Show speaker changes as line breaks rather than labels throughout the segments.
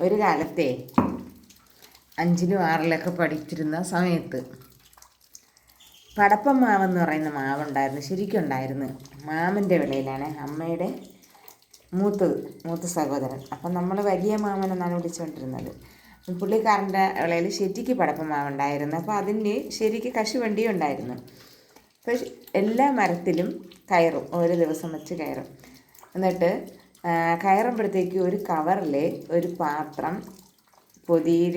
ഒരു കാലത്തെ അഞ്ചിലും ആറിലൊക്കെ പഠിച്ചിരുന്ന സമയത്ത് പടപ്പം മാവെന്ന് പറയുന്ന മാവുണ്ടായിരുന്നു ശരിക്കും ഉണ്ടായിരുന്നു. മാമന്റെ വിളയിലാണ് അമ്മയുടെ മൂത്തത് മൂത്ത സഹോദരൻ. അപ്പം നമ്മൾ വലിയ മാമൻ എന്നാണ് വിളിച്ചുകൊണ്ടിരുന്നത്. പുള്ളിക്കാരന്റെ വിളയിൽ ശരിക്ക് പടപ്പം മാവുണ്ടായിരുന്നു. അപ്പോൾ അതിന് ശരിക്ക് കശുവണ്ടിയും ഉണ്ടായിരുന്നു. അപ്പോൾ എല്ലാ മരത്തിലും കയറും ഓരോ ദിവസം വെച്ച് കയറും. എന്നിട്ട് കയറുമ്പോഴത്തേക്ക് ഒരു കവറിൽ ഒരു പാത്രം പൊതിയിൽ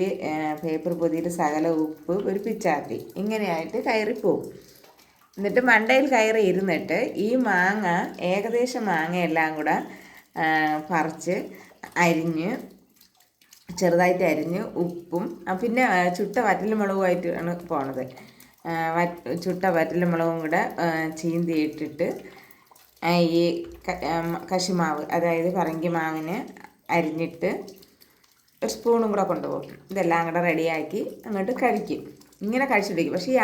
പേപ്പർ പൊതിയിൽ സകല ഉപ്പ് ഒരു പിച്ചാത്തി. ഇങ്ങനെയായിട്ട് കയറിപ്പോവും. എന്നിട്ട് മണ്ടയിൽ കയറി ഇരുന്നിട്ട് ഈ മാങ്ങ ഏകദേശം മാങ്ങയെല്ലാം കൂടെ ആ, പറിച്ച് അരിഞ്ഞ് ചെറുതായിട്ട് അരിഞ്ഞ് ഉപ്പും പിന്നെ ചുട്ട വറ്റൽമുളകുമായിട്ടാണ് പോണത്. ചുട്ട വറ്റൽമുളകും കൂടെ ചീന്തി ഇട്ടിട്ട് ഈ കശുമാവ് അതായത് പറങ്കി മാവിന് അരിഞ്ഞിട്ട് ഒരു സ്പൂണും കൂടെ കൊണ്ടുപോകും. ഇതെല്ലാം കൂടെ റെഡിയാക്കി അങ്ങോട്ട് കഴിക്കും. ഇങ്ങനെ കഴിച്ചിട്ടിരിക്കും പക്ഷേ ഈ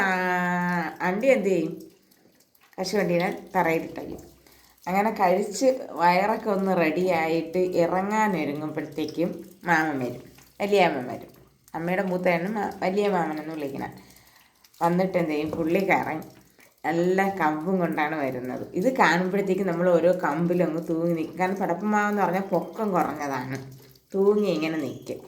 അണ്ടി എന്ത് ചെയ്യും? കശുവണ്ടീനെ തറയിലിട്ടയ്ക്കും അങ്ങനെ കഴിച്ച് വയറൊക്കെ ഒന്ന് റെഡിയായിട്ട് ഇറങ്ങാൻ ഒരുങ്ങുമ്പോഴത്തേക്കും മാമൻ വരും. വലിയ മാമൻ വരും. അമ്മയുടെ മൂത്തയാണ് വലിയ മാമനെന്ന് വിളിക്കണം. വന്നിട്ട് എന്ത് ചെയ്യും? പുള്ളിക്കാരൻ നല്ല കമ്പും കൊണ്ടാണ് വരുന്നത്. ഇത് കാണുമ്പോഴത്തേക്ക് നമ്മൾ ഓരോ കമ്പിലും അങ്ങ് തൂങ്ങി നിൽക്കും കാരണം പടപ്പമാവെന്ന് പറഞ്ഞാൽ പൊക്കം കുറഞ്ഞതാണ്. തൂങ്ങി ഇങ്ങനെ നിൽക്കും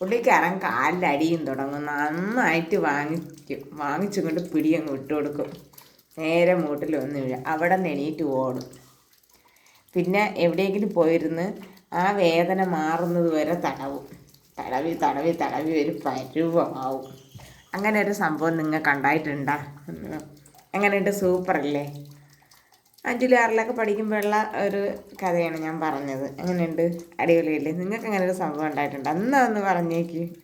പുള്ളിക്കാരൻ കാലിൽ അടിയും തുടങ്ങും. നന്നായിട്ട് വാങ്ങിക്കും. വാങ്ങിച്ചും കൊണ്ട് പിടിയങ്ങ് വിട്ടു കൊടുക്കും. നേരെ മൂട്ടിൽ ഒന്ന് വീഴും. അവിടെ നിന്ന് എണീറ്റ് ഓടും. പിന്നെ എവിടെയെങ്കിലും പോയിരുന്ന് ആ വേദന മാറുന്നത് വരെ തടവും. തടവി തടവി തടവി ഒരു പരുവമാവും. അങ്ങനെ ഒരു സംഭവം നിങ്ങൾ കണ്ടായിട്ടുണ്ടോ? എങ്ങനെയുണ്ട്? സൂപ്പറല്ലേ? അഞ്ചിലും ആറിലൊക്കെ പഠിക്കുമ്പോഴുള്ള ഒരു കഥയാണ് ഞാൻ പറഞ്ഞത്. എങ്ങനെയുണ്ട്? അടിപൊളിയല്ലേ? നിങ്ങൾക്ക് അങ്ങനെ ഒരു സംഭവം ഉണ്ടായിട്ടുണ്ട്? അന്ന് ഒന്ന് പറഞ്ഞേക്ക്.